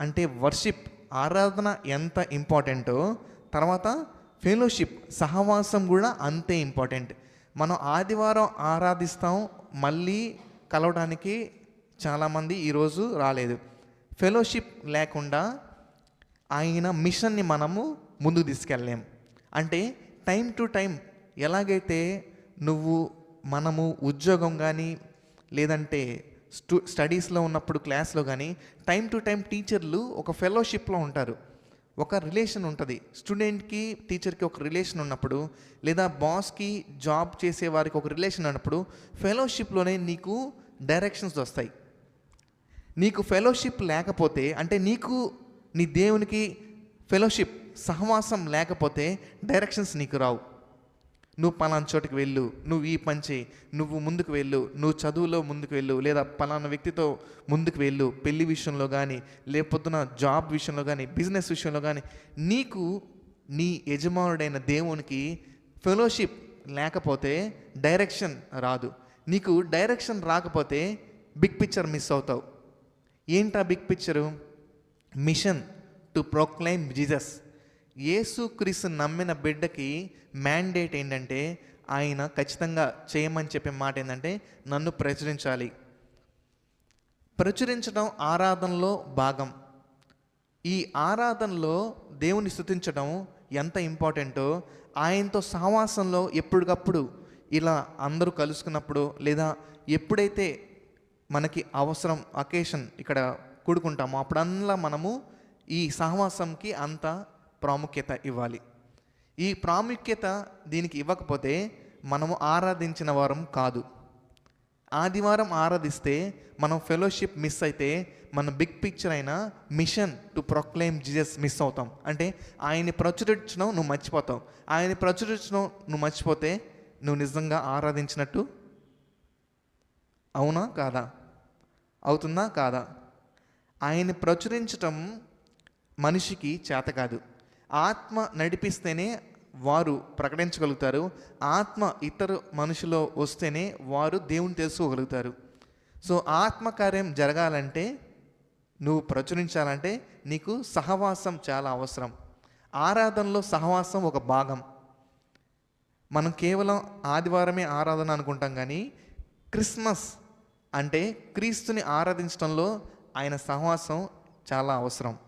అంటే వర్షిప్ ఆరాధన ఎంత ఇంపార్టెంటో తర్వాత ఫెలోషిప్ సహవాసం కూడా అంతే ఇంపార్టెంట్ మనం ఆదివారం ఆరాధిస్తాం మళ్ళీ కలవడానికి చాలామంది ఈరోజు రాలేదు. ఫెలోషిప్ లేకుండా ఆయన మిషన్ని మనము ముందుకు తీసుకెళ్ళలేం. అంటే టైం టు టైం ఎలాగైతే నువ్వు మనము ఉద్యోగం కానీ లేదంటే స్టూ స్టడీస్లో ఉన్నప్పుడు క్లాస్లో కానీ టైం టు టైం టీచర్లు ఒక ఫెలోషిప్లో ఉంటారు. ఒక రిలేషన్ ఉంటుంది. స్టూడెంట్కి టీచర్కి ఒక రిలేషన్ ఉన్నప్పుడు లేదా బాస్కి జాబ్ చేసే వారికి ఒక రిలేషన్ ఉన్నప్పుడు ఫెలోషిప్లోనే నీకు డైరెక్షన్స్ వస్తాయి. నీకు ఫెలోషిప్ లేకపోతే అంటే నీకు నీ దేవునికి ఫెలోషిప్ సహవాసం లేకపోతే డైరెక్షన్స్ నీకు రావు. నువ్వు పలానా చోటికి వెళ్ళు నువ్వు ఈ పని చేయి నువ్వు ముందుకు వెళ్ళు నువ్వు చదువులో ముందుకు వెళ్ళు లేదా పలానా వ్యక్తితో ముందుకు వెళ్ళు పెళ్ళి విషయంలో కానీ లేకపోతున్న జాబ్ విషయంలో కానీ బిజినెస్ విషయంలో కానీ నీకు నీ యజమానుడైన దేవునికి ఫెలోషిప్ లేకపోతే డైరెక్షన్ రాదు. నీకు డైరెక్షన్ రాకపోతే బిగ్ పిక్చర్ మిస్ అవుతావు. ఏంటా big picture? Mission to proclaim Jesus. యేసుక్రీస్తు నమ్మిన బిడ్డకి మ్యాండేట్ ఏంటంటే ఆయన ఖచ్చితంగా చేయమని చెప్పే మాట ఏంటంటే నన్ను ప్రచురించాలి. ప్రచురించడం ఆరాధనలో భాగం. ఈ ఆరాధనలో దేవుని స్థుతించడం ఎంత ఇంపార్టెంటో ఆయనతో సహవాసంలో ఎప్పటికప్పుడు ఇలా అందరూ కలుసుకున్నప్పుడు లేదా ఎప్పుడైతే మనకి అవసరం అకేషన్ ఇక్కడ కూడుకుంటామో అప్పుడల్లా మనము ఈ సహవాసంకి అంత ప్రాముఖ్యత ఇవ్వాలి. ఈ ప్రాముఖ్యత దీనికి ఇవ్వకపోతే మనము ఆరాధించిన వారం కాదు. ఆదివారం ఆరాధిస్తే మనం ఫెలోషిప్ మిస్ అయితే మన బిగ్ పిక్చర్ అయిన mission to proclaim Jesus miss అవుతాం. అంటే ఆయన్ని ప్రచురించడం నువ్వు మర్చిపోతావు. ఆయన్ని ప్రచురించడం నువ్వు మర్చిపోతే నువ్వు నిజంగా ఆరాధించినట్టు అవునా కాదా? అవుతుందా కాదా? ఆయన్ని ప్రచురించటం మనిషికి చేత కాదు. ఆత్మ నడిపిస్తేనే వారు ప్రకటించగలుగుతారు. ఆత్మ ఇతర మనుషులో వస్తేనే వారు దేవుని తెలుసుకోగలుగుతారు. సో ఆత్మకార్యం జరగాలంటే నువ్వు ప్రచురించాలంటే నీకు సహవాసం చాలా అవసరం. ఆరాధనలో సహవాసం ఒక భాగం. మనం కేవలం ఆదివారమే ఆరాధన అనుకుంటాం కానీ క్రిస్మస్ అంటే క్రీస్తుని ఆరాధించడంలో ఆయన సహవాసం చాలా అవసరం.